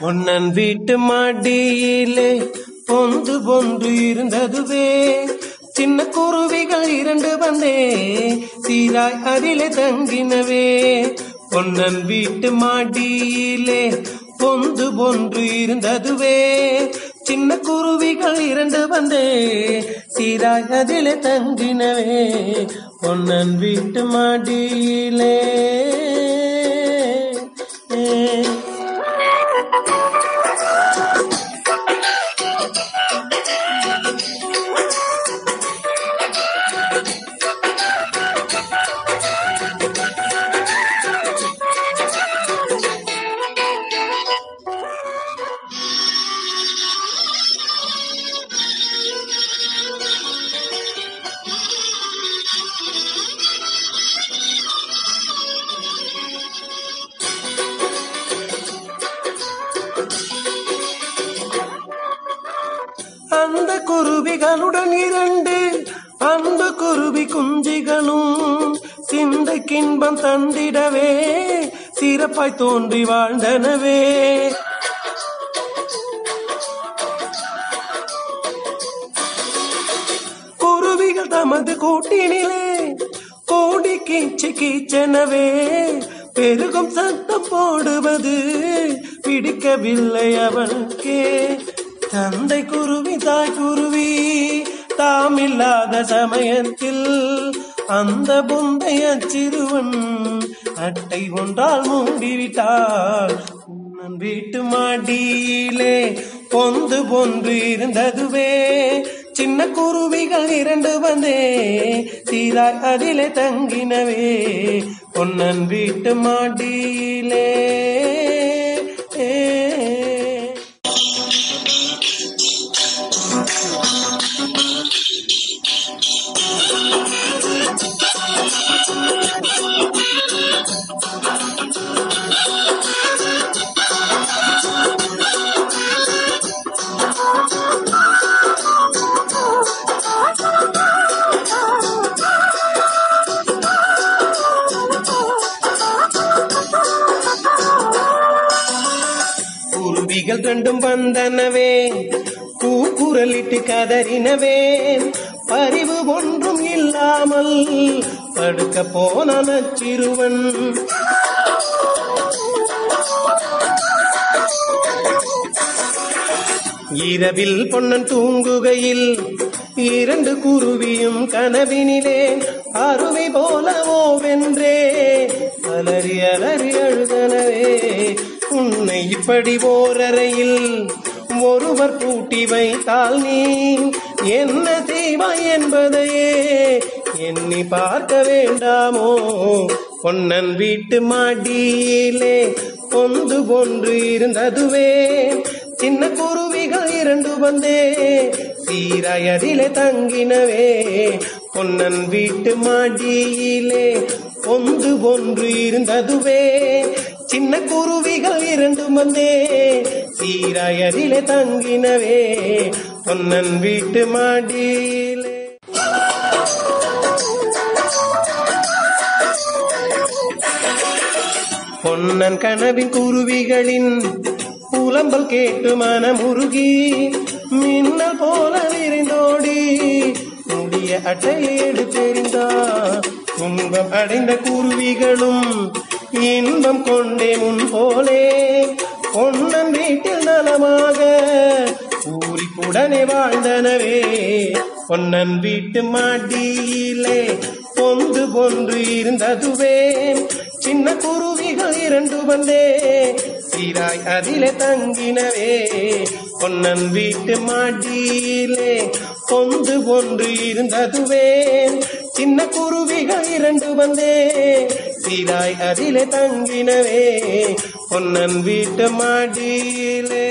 பொன்னன் வீட்டு மாடியிலே பொந்து பொந்து இருந்ததுவே. சின்ன குருவிகள் இரண்டு வந்தே சீராய் அதிலே தங்கினவே. பொன்னன் வீட்டு மாடியிலே பொந்து பொன்று இருந்ததுவே. சின்ன குருவிகள் இரண்டு வந்தே சீராய் அதிலே தங்கினவே. பொன்னன் வீட்டு மாடியிலே. குருவிகளுடன் இரண்டு அந்த குருவி குஞ்சிகளும் சிந்தைக்கின்பம் தந்திடவே சிறப்பாய் தோன்றி வாழ்ந்தனவே. குருவிகள் தமது கூட்டினிலே கோடி கீச்சு கீச்சனவே பெருகும் சத்தம் போடுவது பிடிக்கவில்லை அவனுக்கே. தந்தை குருவி தாய் குருவி தாம் இல்லாத சமயத்தில் அந்த புந்தைய சிறுவன் அட்டை ஒன்றால் மூடிவிட்டாள். உன்னன் வீட்டு மாடியிலே பொந்து பொன்று இருந்ததுவே சின்ன குருவிகள் இரண்டு வந்தே சீராய் அதிலே தங்கினவே. பொன்னன் வீட்டு மாடியிலே குருவிகள் ரெண்டும் வந்தனவே கூக்குரலிட்டு கதறினவே பரிவு ஒன்றும் பேசாமல் படுக்க போன சிறுவன் இரவில் பொன்னன் தூங்குகையில் இரண்டு குருவியும் கனவினிலே அருவி போலவோ வென்றே அலறி அலறி அழுதனவே உன்னை இப்படி ஓரறையில் ஒருவர் பூட்டி வைத்தால் நீ என்ன செய்வாய் என்பதையே எண்ணி பார்க்க வேண்டாமோ? பொன்னன் வீட்டு மாடியிலே பொந்து பொன்று இருந்ததுவே. சின்ன குருவிகள் இரண்டு வந்தே சீராய் தங்கினவே. பொன்னன் வீட்டு மாடியிலே பொந்து ஒன்று இருந்ததுவே. சின்ன குருவிகள் இரண்டு வந்தே சீராய் தங்கினவே பொன்னன் வீட்டு மாடியிலே. பொன்னன் கனவின் குருவிகளின் புலம்பல் கேட்டு மனமுருகி மின்னல் போல விரிந்தோடி முடிய அட்டையை எடுத்தெறிந்தா துன்பம் அடைந்த குருவிகளும் இன்பம் கொண்டே முன் போலே. பொன்னன் வீட்டில் நலமாக பூரிப்புடனே வாழ்ந்தனவே. பொன்னன் வீட்டு மாடியிலே பொந்து பொன்று இருந்ததுவே. சின்ன குருவிகள் இரண்டு வந்தே சீராய் அதிலே தங்கினவே. பொன்னன் வீட்டு மாடியிலே பொந்து பொன்று இருந்ததுவே. சின்ன குருவிகள் இரண்டு வந்தே சீராய் அதிலே தங்கினவே. பொன்னன் வீட்ட மாடியிலே